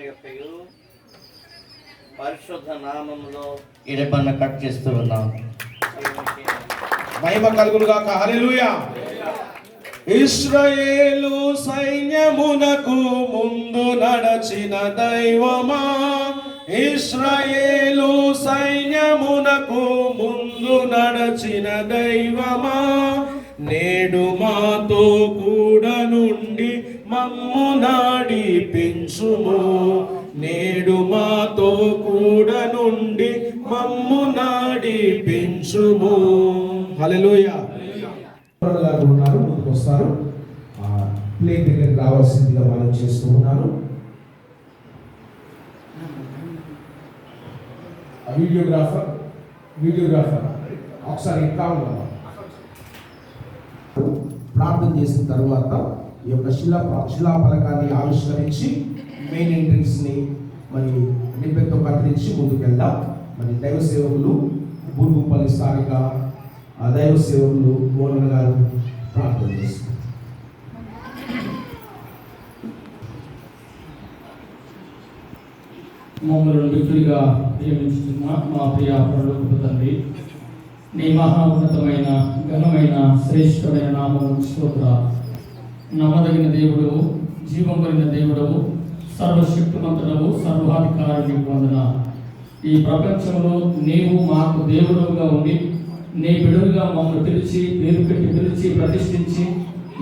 యొక్కయు పరిశుద్ధ నామములో ఇడపన్న కట్ చేస్తూ ఉన్నాం. మహిమ కలుగును గాక. హల్లెలూయా. ఇస్రాయేలు సైన్యమునకు ముందు నడచిన దైవమా? ఇస్రాయేలు సైన్యమునకు ముందు నడచిన దైవమా? నేడు మాతో కూడా నుండి మమ్ము నాడి పెంచుము. నేడు మాతో కూడ నుండి మమ్ము నాడి పెంచుము. హల్లెలూయా. ఉన్నారు ముందుకు వస్తారు. ప్లే దగ్గరికి రావాల్సిందిగా మనం చేస్తూ ఉన్నారు వీడియోగ్రాఫర్ వీడియోగ్రాఫర్ ఒకసారి ఇంకా ఉన్నాను ప్రార్థన చేసిన తర్వాత ఈ యొక్క శిలా శిలా పథకాన్ని ఆవిష్కరించి మెయిన్ ఎంట్రన్స్ని మరి నింపెతో కత్తిరించి ముందుకెళ్దాం. మరి దైవ సేవకులు బూర్గుపల్లి స్థానిక ఆ దైవ సేవకులు మోహన్ గారు ప్రార్థన చేస్తారు. మమ్మల్ని మిక్కులుగా ప్రేమించుతున్న మా ప్రియ పరలోకపు తండ్రి నీ మహా ఉన్నతమైన ఘనమైన శ్రేష్టమైన నామం స్తోత్ర నమ్మదగిన దేవుడు జీవం కలిగిన దేవుడవు సర్వశక్తిమంతుడవు సర్వాధికారి వందన ఈ ప్రపంచంలో నీవు మాకు దేవుడుగా ఉండి నీ బిడులుగా మమ్మల్ని పిలిచి పేరు పెట్టి పిలిచి ప్రతిష్ఠించి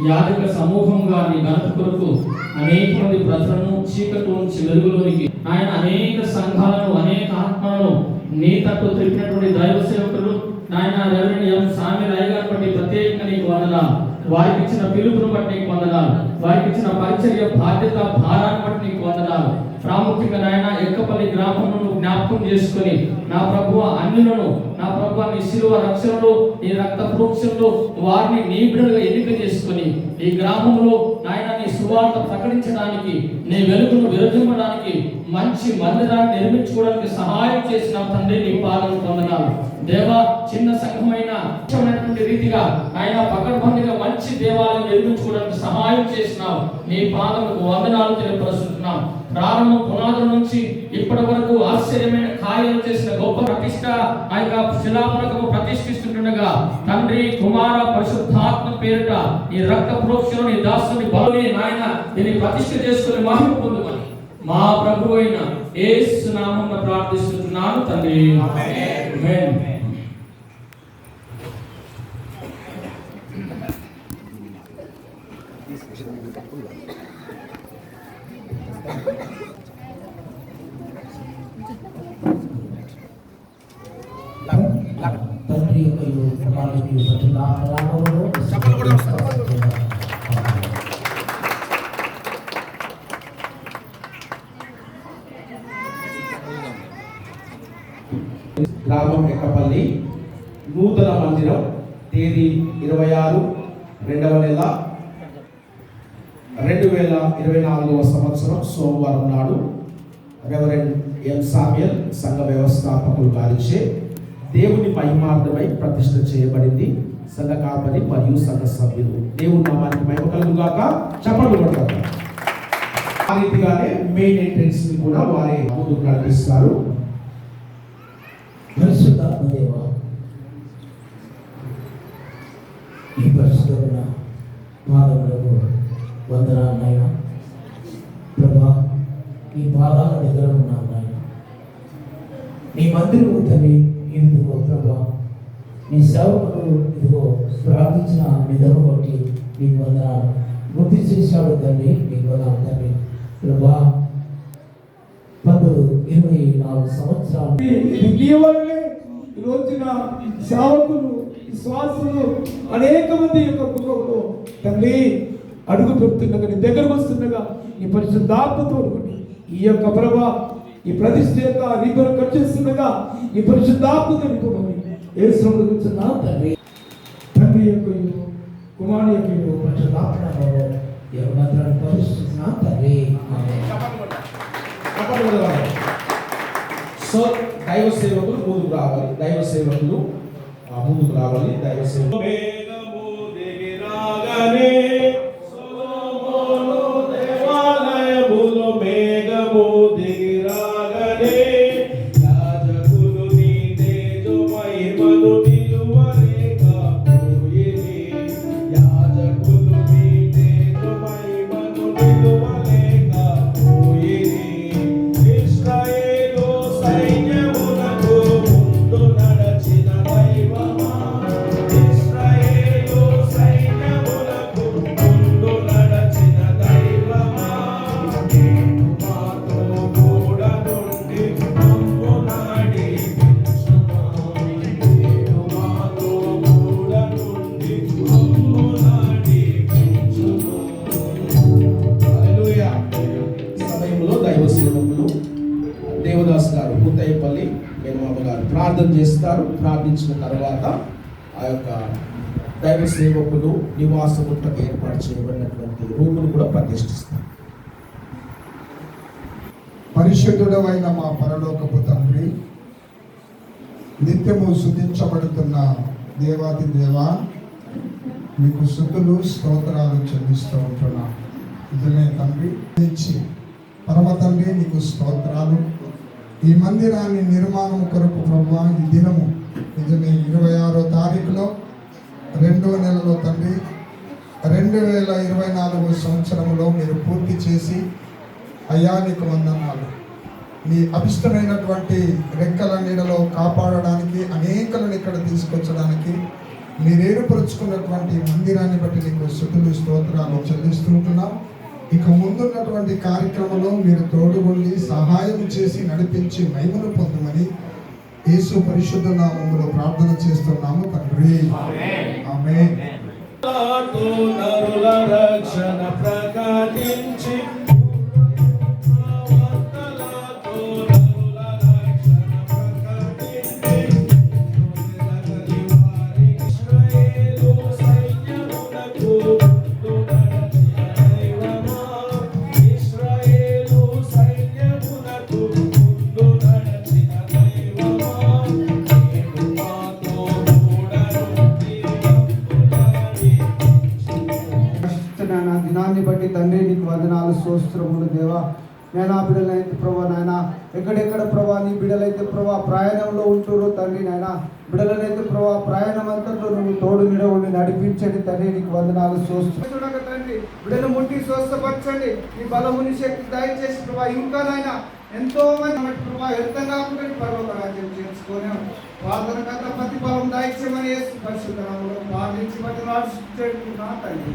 యాదక సమూహంగా నీ ఘనత కొరకు అనేక మంది ప్రజలను చీకటి వెలుగులోనికి ఆయన అనేక సంఘాలను అనేక ఆత్మలను నీ తట్టు తిరిగినటువంటి దైవ సేవకులు నాయన రెవరెండ్ ఎం స్వామి రాయ్ గారు ప్రత్యేకంగా నీకు వందనాలు. వారికి ఇచ్చిన పిలుపును బట్టి నీకు వందనాలు. వారికి ఇచ్చిన పరిచర్య బాధ్యత భారాన్ని బట్టి నీకు వందనాలు. ప్రాముఖ్యంగా నాయన ఎక్కపల్లి గ్రామంలో జ్ఞాపకం చేసుకొని నా ప్రభువ అన్యులను నా ప్రభు నీ శిలువ రక్షణలో నీ రక్త ప్రోక్షణలో వారిని నీ బిడ్డలుగా ఎన్నిక చేసుకొని ఈ గ్రామంలో నాయన నీ సువార్త ప్రకటించడానికి నీ వెలుగును విరజిమ్మడానికి మంచి మందిరాన్ని నిర్మించుకోవడానికి సహాయం చేసిన తండ్రి నీ పాదం పొందనాలు దేవా చిన్న సంఘమైన ముఖ్యమైనటువంటి రీతిగా ఆయన పకడ్బందీగా మంచి దేవాలయం నిర్మించుకోవడానికి సహాయం చేసినావు. నీ పాదముకు వందనాలు తెలియపరుస్తున్నాం. ప్రారంభం పునాదుల నుంచి ఇప్పటి వరకు ఆశ్చర్యమైన కార్యాలు చేసిన గొప్ప ప్రతిష్ట ఆ యొక్క శిలాపలకము ప్రతిష్ఠిస్తుండగా తండ్రి కుమార పరిశుద్ధాత్మ పేరిట ఈ రక్త ప్రోక్షణ నీ దాసుని బలుని నాయన దీన్ని ప్రతిష్ఠ చేసుకుని మహిమ పొందుమని. మా ప్రభు అయిన యేసు నామమున ప్రార్థిస్తున్నాను తండ్రి. తండ్రి యొక్క కుమారుడికి పరిశుద్ధాత్మ నామములో గ్రామం ఎక్కపల్లి నూతన మందిరం తేదీ ఇరవై ఆరు రెండవ నెల రెండు వేల ఇరవై నాలుగవ సంవత్సరం సోమవారం నాడు రెవరెండ్ ఎం సామ్యల్ సంఘ వ్యవస్థాపకులు గారిచే దేవుని మహిమార్థమై ప్రతిష్ట చేయబడింది సంఘ కాపరి మరియు సంఘ సభ్యులు. దేవుని నామానికి మహిమ కలుగుగాక. చెప్పండి కొడతారు. ఆ రీతిగానే మెయిన్ ఎంట్రెన్స్ని కూడా వారి ముందు నడిపిస్తారు. పరిశుద్ధాత్మ ఈ పరిశుద్ధమైన వందనాలు నాయన. ప్రభా నీ పాదాల దగ్గర ఉన్నాను నాయన. నీ మందిరము తల్లి ఇదిగో ప్రభా నీ సేవకులు ఇదిగో ప్రార్థించిన విధము బట్టి నీకు వందనాలు. గుర్తు చేశాడు తండ్రి నీకు వందనాలు తండ్రి ప్రభా పదు ఇరవై నాలుగు సంవత్సరాలు. ఈ రోజున సేవకులు విశ్వాసులు అనేక మంది యొక్క కుటుంబంలో. తండ్రి అడుగు పెడుతుండగా నీ దగ్గరకు వస్తుండగా నీ పరిశుద్ధాత్మతో ఈ యొక్క ప్రభ ఈ ప్రతిష్ఠ యొక్క రీతులు కట్ చేస్తుండగా ఈ పరిశుద్ధాత్మతో నింపమని ఏ శ్రమలు కూర్చున్నా తండ్రి తండ్రి యొక్క కుమారుని యొక్క పరిశుద్ధున్నా తండ్రి. సో దైవ సేవకులు ముందుకు రావాలి. దైవ సేవకులు ఆ, ముందుకు రావాలి. దైవ సేవకులు. dingra gane ముత్తయ్యపల్లి మేనమామ గారు ప్రార్థన చేస్తారు. ప్రార్థించిన తర్వాత ఆ యొక్క దైవ సేవకులు నివాస గుట్టకు ఏర్పాటు చేయబడినటువంటి రూములు కూడా ప్రతిష్ఠిస్తారు పరిశుద్ధుడమైన మా పరలోకపు తండ్రి నిత్యము శుద్ధించబడుతున్న దేవాది దేవ మీకు శుద్ధులు స్తోత్రాలు చెల్లిస్తూ ఉంటున్నా. ఇదనే తండ్రి పరమ తండ్రి నీకు స్తోత్రాలు. ఈ మందిరాన్ని నిర్మాణం కొరకు ప్రభు ఈ దినము నిజమే ఇరవై ఆరో తారీఖులో రెండవ నెలలో తండ్రి రెండు వేల ఇరవై నాలుగు సంవత్సరంలో మీరు పూర్తి చేసి అయ్యా నీకు వందనాలు. నీ అభిష్టమైనటువంటి రెక్కల నీడలో కాపాడడానికి అనేకలను ఇక్కడ తీసుకొచ్చడానికి మీరు ఏర్పరుచుకున్నటువంటి మందిరాన్ని బట్టి నీకు శుద్ధులు స్తోత్రాలు చెల్లిస్తుంటున్నాం ఇక ముందున్నటువంటి కార్యక్రమంలో మీరు తోడుగొల్లి సహాయం చేసి నడిపించి మహిమను పొందమని యేసు పరిశుద్ధ నామములో ప్రార్థన చేస్తున్నాము తండ్రి. ఆమె రక్షణ ప్రకటించి దినాన్ని బట్టి తండ్రి నీకు వందనాలు స్తోత్రములు దేవా. నేను ఆ బిడ్డలైతే ప్రభా నాయన ఎక్కడెక్కడ ప్రభా నీ బిడ్డలైతే ప్రభా ప్రయాణంలో ఉంటున్నారు తండ్రి నాయన. బిడ్డలనైతే ప్రభా ప్రయాణం అంతట్లో నువ్వు తోడు నిడ ఉండి నడిపించండి తండ్రి నీకు వందనాలు చూడక తండ్రి బిడ్డలు ముట్టి స్వస్థపరచండి. నీ బలముని శక్తి దయచేసి ప్రభా ఇంకా నాయన ఎంతో మంది మన ప్రభా వ్యర్థం కాకుండా పర్వత రాజ్యం చేసుకొని ప్రార్థన కథ ప్రతి బలం దాయిత్యమని యేసు పరిశుద్ధంలో ప్రార్థించి బట్టి తండ్రి.